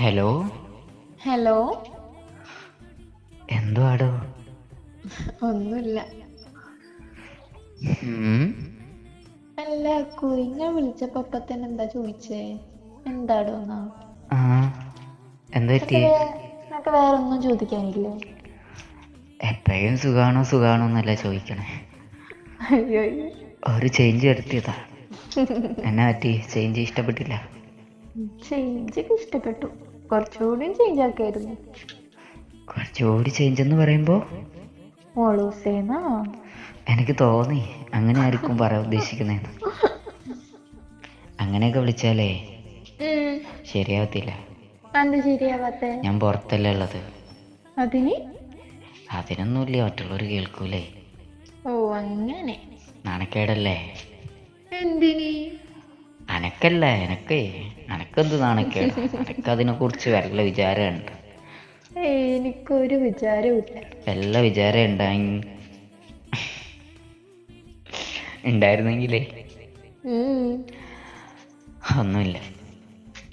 Hello? Hello? എന്തുവാടോ? ഒന്നുമില്ല. അല്ല കുയിനെ വിളിച്ചപ്പോ അപ്പൊ തന്നെ എന്താ ചോദിച്ചേ? എന്താടോ നിനക്ക് വേറെ ഒന്നും ചോദിക്കാനില്ലേ? എപ്പോഴും സുഖാണോ സുഖാണോ എന്നല്ല ചോദിക്കണേ. ഒരു ചേഞ്ച് വരുത്തിയതാ. എന്നാ പറ്റി? ചേഞ്ച് ഇഷ്ടപ്പെട്ടില്ല. ചേഞ്ച് ഒക്കെ ഇഷ്ടപ്പെട്ടു. കുറച്ചുകൂടി ചേഞ്ച് ആക്കായിരുന്നു. കുറച്ചുകൂടി ചേഞ്ച് എന്ന് പറയുമ്പോൾ മോളൂസേന്നാ എനിക്ക് തോന്നി. അങ്ങനെ ആയിരിക്കും പറയാൻ ഉദ്ദേശിക്കുന്നേ അങ്ങനെയൊക്കെ വിളിച്ചാലേ ശരിയാവത്തില്ല. ഞാൻ പുറത്തല്ലേ ഉള്ളത്. അതിന്? അതിനൊന്നുമില്ല മറ്റുള്ളവർ കേൾക്കൂലേ. ഓ അങ്ങനെ. നാണക്കേടല്ലേ? എന്തിന്? അനക്കല്ല എനക്ക് എനക്കെന്ത് നാണക്കേട്? എനക്കതിനെ കുറിച്ച് വല്ല വിചാരമുണ്ട് എനിക്കൊരു വിചാരമില്ല വല്ല വിചാരം ഉണ്ടായി? ഉണ്ടായിരുന്നെങ്കിലേ? ഒന്നുമില്ല.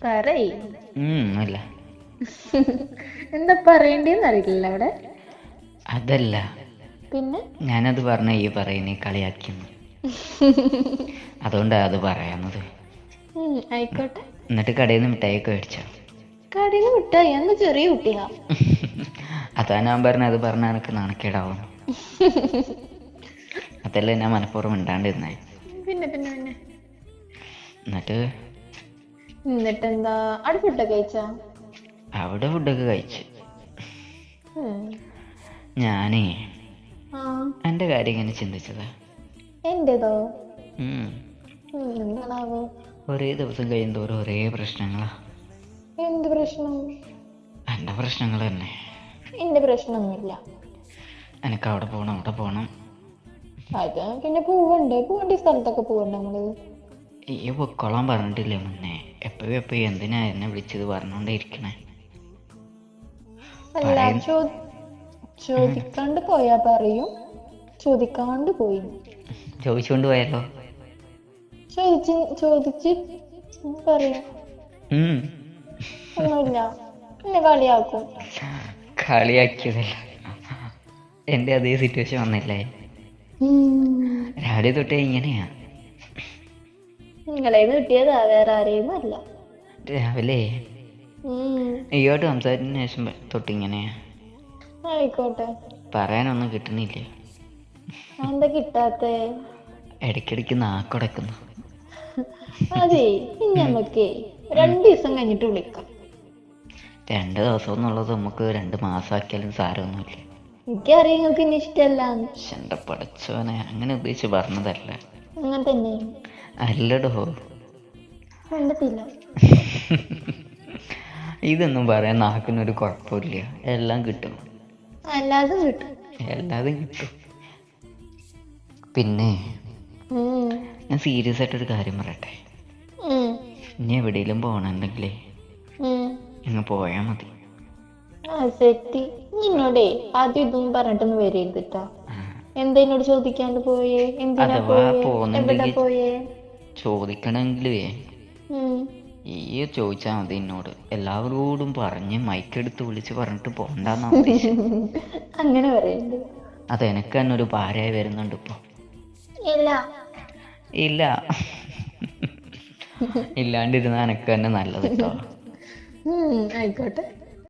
പറയ്. ഒന്നുമില്ല. എന്താ പറയണ്ടെന്ന് അറിയില്ല അവിടെ? അതല്ല. പിന്നെ? ഞാനത് പറഞ്ഞ ഈ പറയുന്ന കളിയാക്കിയെന്ന്. അതുകൊണ്ടാ അത് പറയാന്നത് ആയിക്കോട്ടെ. എന്നിട്ട് കടയിൽ നിന്ന് മിഠായിയൊക്കെ മേടിച്ചോ. കടയിൽ വിട്ടായി അന്ന് ചെറിയ കുട്ടിയാ. അതാ ഞാൻ പറഞ്ഞ അത് പറഞ്ഞാൽ എനിക്ക് നാണക്കേടാവും. അതല്ലേ ഞാൻ മനഃപൂർവം ഉണ്ടാണ്ടിരുന്നേ പിന്നെ പിന്നെ പിന്നെ. എന്നിട്ട്? എന്നിട്ടെന്താ? അവിടെ ഫുഡൊക്കെ കഴിച്ചാ? അവിടെ ഫുഡൊക്കെ കഴിച്ചു. ഞാനേ എന്റെ കാര്യം ഇങ്ങനെ ചിന്തിച്ചതാ. എന്റേതോ? എന്താണാവോ? ഒരേ ദിവസം കഴിയുന്തോറും ഒരേ പ്രശ്നങ്ങളാ. എന്ത് പ്രശ്നം? എന്റെ പ്രശ്നങ്ങൾ തന്നെ. എന്റെ പ്രശ്നമൊന്നുമില്ല എനിക്ക് അവിടെ പോകണം അവിടെ പോകണം അത് പിന്നെ പോവണ്ടേ? പോവേണ്ട സ്ഥലത്തൊക്കെ പോവണ്ടേ നമ്മൾ? ഈ പൊക്കോളാൻ പറഞ്ഞിട്ടില്ലേ മുന്നേ? എപ്പോഴും എപ്പോഴും എന്തിനാ എന്നെ വിളിച്ചത് പറഞ്ഞുകൊണ്ടേ ഇരിക്കണേ? അല്ല പറയ- ചോ ചോദിക്കാണ്ട് പോയാ പറയും. ചോദിക്കാണ്ട് പോയി. ചോദിച്ചുകൊണ്ട് പോയാലോ? ചോദിച്ച് ചോദിച്ച് പറയും. ഒന്നുമില്ല. എന്നെ കളിയാക്കും. കളിയാക്കിയതല്ല. എന്റെ അതേ സിറ്റുവേഷൻ വന്നില്ലേ? രാവിലെ തൊട്ടേ ഇങ്ങനെയാ. നിങ്ങളെ കിട്ടിയതാ വേറെ ആരെയും അല്ല. രാവിലെ? ഇയോട്ട് സംസാരിച്ചതിന് ശേഷം തൊട്ട് ഇങ്ങനെയാ. ആയിക്കോട്ടെ. പറയാനൊന്നും കിട്ടുന്നില്ല. എന്താ കിട്ടാത്തേ? ഇടയ്ക്കിടയ്ക്ക് നാക്കുടക്കുന്നു. അതെ ഇനി നമ്മക്കേ രണ്ടു ദിവസം കഴിഞ്ഞിട്ട് വിളിക്കാം. രണ്ട് ദിവസം എന്നുള്ളത് നമുക്ക് രണ്ട് മാസമാക്കിയാലും സാരമൊന്നുമില്ല. എനിക്കറിയാം നിങ്ങൾക്ക് ഇനി ഇഷ്ടമല്ല. എന്റെ പഠിച്ചവനെ അങ്ങനെ ഉദ്ദേശിച്ച് പറഞ്ഞതല്ല. അങ്ങനെ തന്നെ. അല്ലടോ. കണ്ടത്തില്ല ഇതൊന്നും പറയാൻ നാക്കിനൊരു കുഴപ്പമില്ല. എല്ലാം കിട്ടും. അല്ലാതെ കിട്ടും. എല്ലാതും കിട്ടും. പിന്നെ ഞാൻ സീരിയസ് ആയിട്ടൊരു കാര്യം പറയട്ടെ? ഇനി എവിടെയെങ്കിലും പോകണമെന്നുണ്ടെങ്കിലേ ഇങ്ങ് പോയാൽ മതി. ചോദിക്കണെങ്കിലേ സെറ്റി. നിന്നോടേ ആദ്യം ഇതൊന്നും പറഞ്ഞിട്ടൊന്നും വരരുത് ട്ടാ എന്താ എന്നോട് ചോദിക്കാണ്ട് പോയേ? എന്തിനാ പോയേ? എവിടെ പോയേ? ചോദിക്കണമെങ്കിലേ ഈ ചോദിച്ചാ മതി എന്നോട്. എല്ലാവരോടും പറഞ്ഞ് മൈക്കെടുത്ത് വിളിച്ച് പറഞ്ഞിട്ട് പോണ്ടെന്നാ അങ്ങനെ പറയണ്ട്. അത് എനിക്ക് തന്നെ ഒരു ഭാര്യ വരുന്നുണ്ട് ഇപ്പൊ. ഇല്ല. ഇല്ല. ഇല്ലാണ്ടിരുന്ന എനക്ക് തന്നെ നല്ലത് കേട്ടോ ആയിക്കോട്ടെ.